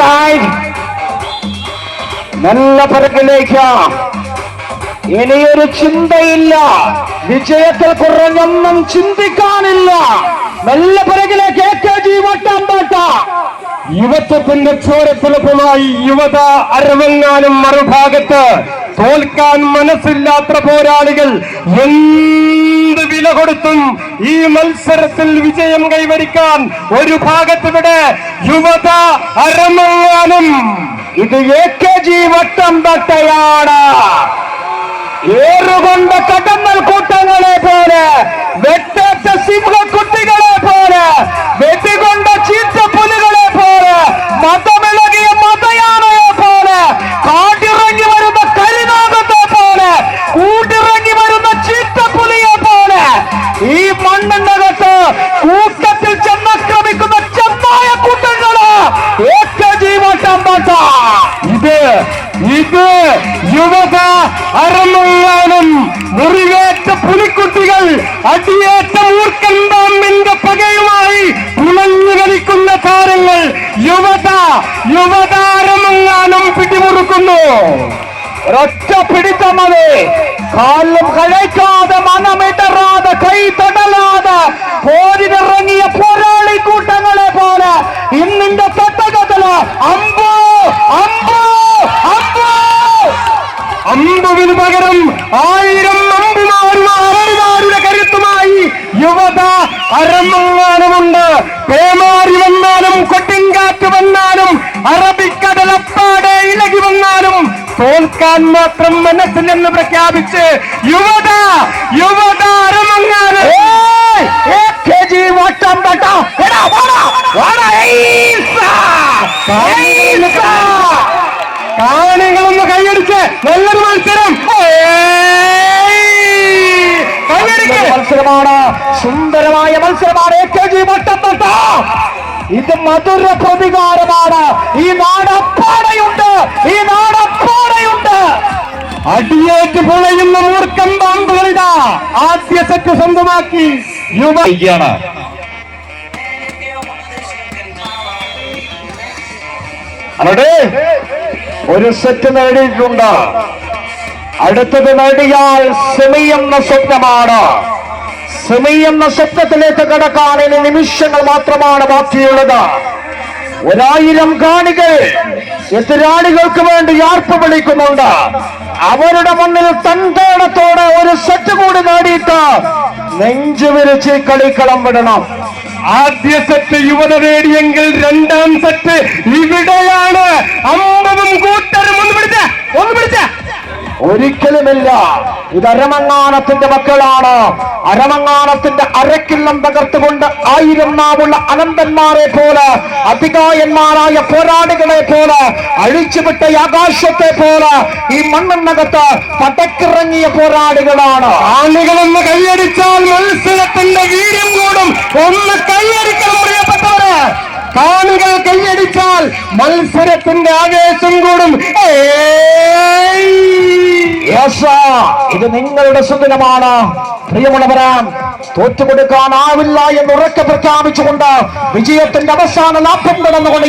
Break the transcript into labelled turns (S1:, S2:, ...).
S1: Time നല്ല പിറകിലേക്ക് ഇനിയൊരു ചിന്തയില്ല. വിജയത്തിൽ കുറഞ്ഞൊന്നും ചിന്തിക്കാനില്ല. നല്ല പിറകിലേക്ക് എ കെ ജി വട്ടാമ്പാട്ട.
S2: യുവത്വത്തിന്റെ ചോരത്തിളപ്പുമായി യുവത അരവങ്ങാനും മറുഭാഗത്ത് തോൽക്കാൻ മനസ്സില്ലാത്ത പോരാളികൾ എന്ത് വില കൊടുത്തും ഈ മത്സരത്തിൽ വിജയം കൈവരിക്കാൻ ഒരു ഭാഗത്തിവിടെ യുവത അരമങ്ങാനും.
S1: ഇത് എ കെ ജി വട്ടംപട്ടയാണ് ഏറുകൊണ്ട കടന്നൽ കൂട്ടങ്ങളെ പോലെ വെട്ടേറ്റ സിംഹക്കുട്ടികളെ പോലെ
S2: യുവത അരമങ്ങാനും മുറിവേറ്റ പുലിക്കുട്ടികൾ അടിയേറ്റ പാമ്പിന്റെ പകയുമായി പുളഞ്ഞു കളിക്കുന്ന താരങ്ങൾ യുവത യുവത അരമങ്ങാനും പിടിമുറുക്കുന്നു.
S1: ഒരൊറ്റ പിടിത്തം കാലും കഴിക്കാതെ മനമിടറാതെ കൈ തടലാതെ
S2: യുവത അരമങ്ങാനുമുണ്ട് പേമാരി വന്നാലും കൊട്ടിൻകാറ്റ് വന്നാലും അറബിക്കടലപ്പാടെ ഇളകി വന്നാലും തോൽക്കാൻ മാത്രം മനസ്സിലെന്ന് പ്രഖ്യാപിച്ച് യുവത യുവത അരമങ്ങാനും
S1: വട്ടം!
S2: കാണികളൊന്ന് കൈയടിച്ച് നല്ലൊരു മത്സരം.
S1: മത്സരമാണ്. സുന്ദരമായ മത്സരമാണ്. എ കെ ജി വട്ടത്തട്ട ഇത് മധുര പ്രതികാരമാണ്. ഈ നാടപ്പാടയുണ്ട്. ഈ നാടപ്പാടയുണ്ട്.
S2: അടിയേറ്റ് പൊളയുന്ന മൂർക്കം പാമ്പുകളുടെ ആദ്യ സെറ്റ് സ്വന്തമാക്കി.
S1: യുവാണ് ഒരു സെറ്റ് നേടിയിട്ടുണ്ട്. അടുത്തത് നേടിയാൽ സെമി എന്ന സ്വപ്നമാണ്. സെമി എന്ന സ്വപ്നത്തിലേക്ക് കടക്കാൻ ഇനി നിമിഷങ്ങൾ മാത്രമാണ് ബാക്കിയുള്ളത്. ഒരായിരം കാണികൾ എതിരാളികൾക്ക് വേണ്ടി ആർപ്പ് വിളിക്കുന്നുണ്ട്. അവരുടെ മുന്നിൽ തന്തോടത്തോടെ ഒരു സെറ്റ് കൂടി നേടിയിട്ട് നെഞ്ചു വിരിച്ച് കളിക്കളം വിടണം.
S2: ആദ്യ സെറ്റ് യുവത നേടിയെങ്കിൽ രണ്ടാം സെറ്റ് ഇവിടെയാണ്. അമ്പതും കൂട്ടരും. ഒന്ന് പിടിച്ച ഒന്ന് പിടിച്ച.
S1: ഒരിക്കലുമില്ല. ഇത് അരമങ്ങാനത്തിന്റെ മക്കളാണ്. അരമങ്ങാനത്തിന്റെ അരക്കില്ലം തകർത്തുകൊണ്ട് ആയിരം നാവുള്ള അനന്തന്മാരെ പോലെ അധികായന്മാരായ പോരാളികളെ പോലെ അഴിച്ചുവിട്ട ആകാശത്തെ പോലെ ഈ മണ്ണെണ്ണകത്ത് പടക്കിറങ്ങിയ പോരാളികളാണ്.
S2: ആളുകളൊന്ന് കൈയടിച്ചാൽ മത്സരത്തിന്റെ വീര്യം കൂടും. ഒന്ന് കൈയടിക്കണം പ്രിയപ്പെട്ടവരെ. കാണികൾ കൈയടിച്ചാൽ മത്സരത്തിന്റെ ആവേശം കൂടും. ഏയ്!
S1: ഇത് നിങ്ങളുടെ സുദിനമാണ്. പ്രിയമുള്ളവരാം തോറ്റുകൊടുക്കാനാവില്ല എന്ന് ഉറക്കെ പ്രഖ്യാപിച്ചുകൊണ്ട് വിജയത്തിന്റെ അവസാന ലാഭം കടന്നുകൊണ്ട്